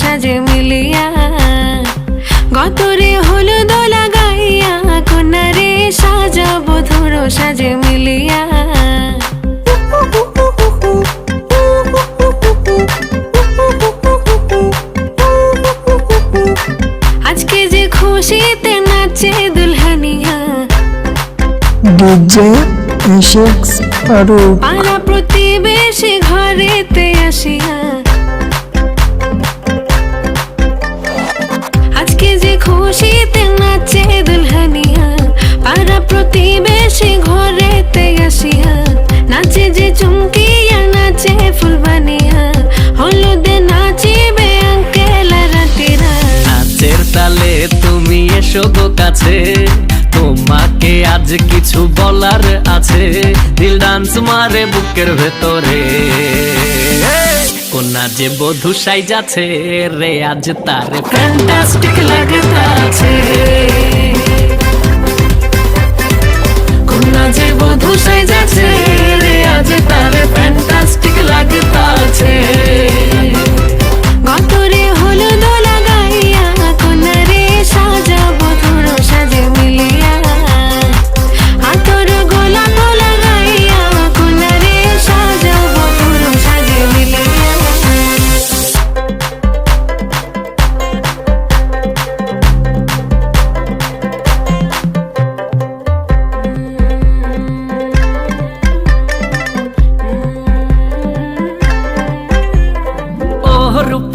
সাজে মিলিয়া। গতরে হলুদ লাগাইয়া কন্যারে সাজাবো ধরো সাজে খুশিতে নাচে দুলহানিয়া। ডিজে এসেক্স ফারুক পাড়া প্রতিবেশী ঘরেতে আসিয়া। আজকে যে খুশিতে নাচে দুলহানিয়া পাড়া প্রতিবেশী ঘরেতে এসো কাছে। তোমাকে আজ কিছু বলার আছে। দিল ডান্স মারে বুকের ভেতরে। কোনা যে বধু সাই যাচ্ছে রে, আজ তার ফ্যান্টাস্টিক লাগতাছে